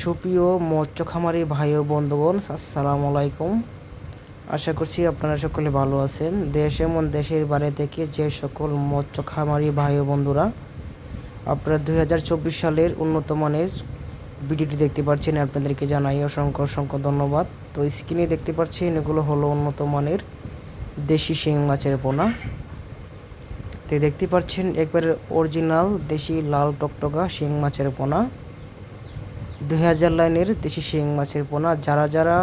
সুপ্রিয় মৎস্য খামারি ভাই ও বন্ধুগণ, আসসালামু আলাইকুম। আশা করছি আপনারা সকলে ভালো আছেন। দেশ এমন দেশের বাইরে থেকে যে সকল মৎস্য খামারি ভাই ও বন্ধুরা, আপনারা দুই হাজার চব্বিশ সালের উন্নত মানের ভিডিওটি দেখতে পাচ্ছেন, আপনাদেরকে জানাই অসংখ্য অসংখ্য ধন্যবাদ। তো স্ক্রিনে দেখতে পাচ্ছেন, এগুলো হলো উন্নত মানের দেশি শিং মাছের পোনা। তো দেখতে পাচ্ছেন, একবারে অরিজিনাল দেশি লাল টকটকা শিং মাছের পোনা। দুই হাজার লাইনের দেশি শিং মাছের পোনা। যারা যারা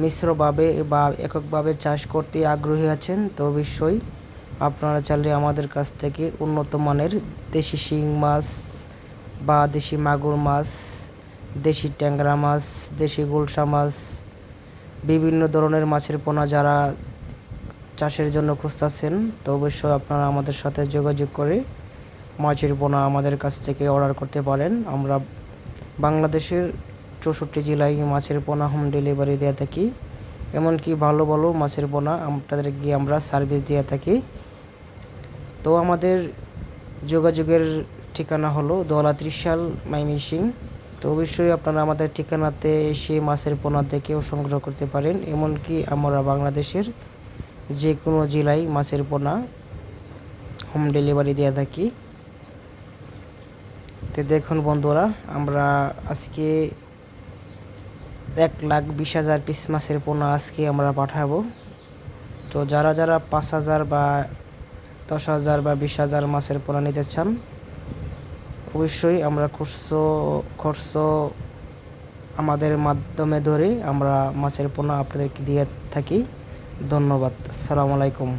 মিশ্রভাবে বা এককভাবে চাষ করতে আগ্রহী আছেন, তো অবশ্যই আপনারা চাইলে আমাদের কাছ থেকে উন্নত মানের দেশি শিং মাছ বা দেশি মাগুর মাছ, দেশি ট্যাংরা মাছ, দেশি গুলশা মাছ, বিভিন্ন ধরনের মাছের পোনা যারা চাষের জন্য খুঁজতেছেন, তো অবশ্যই আপনারা আমাদের সাথে যোগাযোগ করে মাছের পোনা আমাদের কাছ থেকে অর্ডার করতে পারেন। আমরা বাংলাদেশের চৌষট্টি জেলায় মাছের পোনা হোম ডেলিভারি দিয়ে থাকি। এমনকি ভালো ভালো মাছের পোনা আপনাদেরকে আমরা সার্ভিস দিয়ে থাকি। তো আমাদের যোগাযোগের ঠিকানা হলো দোলা ত্রিশাল মাইমিসিং তো অবশ্যই আপনারা আমাদের ঠিকানাতে এসে মাছের পোনা দেখেও সংগ্রহ করতে পারেন। এমনকি আমরা বাংলাদেশের যে কোনো জেলায় মাছের পোনা হোম ডেলিভারি দিয়ে থাকি। তো দেখুন বন্ধুরা, আমরা আজকে এক লাখ বিশ হাজার পিস মাছের পোনা আজকে আমরা পাঠাবো। তো যারা যারা পাঁচ হাজার বা দশ হাজার বা বিশ হাজার মাছের পোনা নিতে চান, অবশ্যই আমরা খরচ খরচ আমাদের মাধ্যমে ধরে আমরা মাছের পোনা আপনাদেরকে দিয়ে থাকি। ধন্যবাদ। আসসালামু আলাইকুম।